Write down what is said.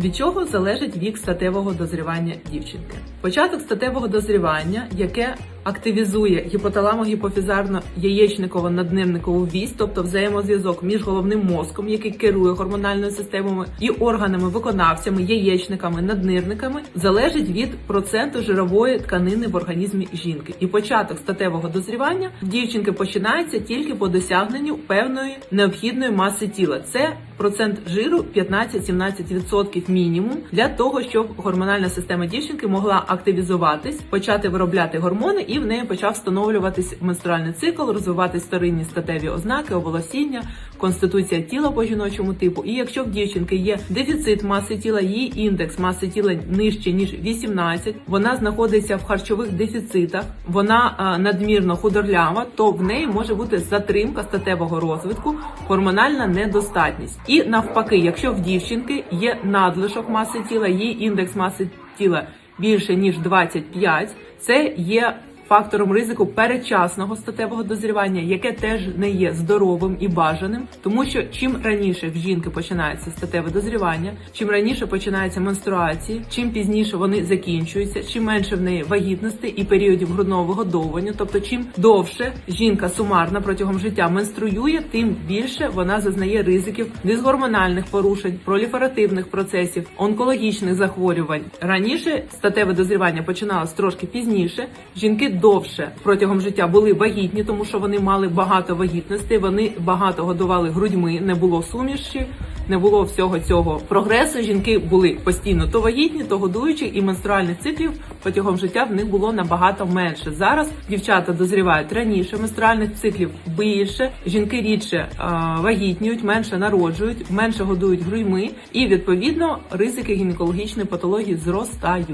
Від чого залежить вік статевого дозрівання дівчинки? Початок статевого дозрівання, яке активізує гіпоталамо-гіпофізарно-яєчниково-наднирникову вісь, тобто взаємозв'язок між головним мозком, який керує гормональною системою, і органами, виконавцями, яєчниками, наднирниками, залежить від проценту жирової тканини в організмі жінки. І початок статевого дозрівання дівчинки починається тільки по досягненню певної необхідної маси тіла. Це процент жиру 15-17% мінімум для того, щоб гормональна система дівчинки могла активізуватись, почати виробляти гормони, і в неї почав встановлюватись менструальний цикл, розвиватись вторинні статеві ознаки, оволосіння, конституція тіла по жіночому типу. І якщо в дівчинки є дефіцит маси тіла, її індекс маси тіла нижче ніж 18, вона знаходиться в харчових дефіцитах, вона надмірно худорлява, то в неї може бути затримка статевого розвитку, гормональна недостатність. І навпаки, якщо в дівчинки є надлишок маси тіла, її індекс маси тіла більше ніж 25, це є фактором ризику передчасного статевого дозрівання, яке теж не є здоровим і бажаним, тому що чим раніше в жінки починається статеве дозрівання, чим раніше починаються менструації, чим пізніше вони закінчуються, чим менше в неї вагітності і періодів грудного вигодовування, тобто чим довше жінка сумарно протягом життя менструює, тим більше вона зазнає ризиків дисгормональних порушень, проліферативних процесів, онкологічних захворювань. Раніше статеве дозрівання починалось трошки пізніше. Жінки довше протягом життя були вагітні, тому що вони мали багато вагітностей, вони багато годували грудьми, не було суміші, не було всього цього прогресу. Жінки були постійно то вагітні, то годуючі, і менструальних циклів протягом життя в них було набагато менше. Зараз дівчата дозрівають раніше, менструальних циклів більше. Жінки рідше а, вагітніють, менше народжують, менше годують грудьми, і відповідно ризики гінекологічної патології зростають.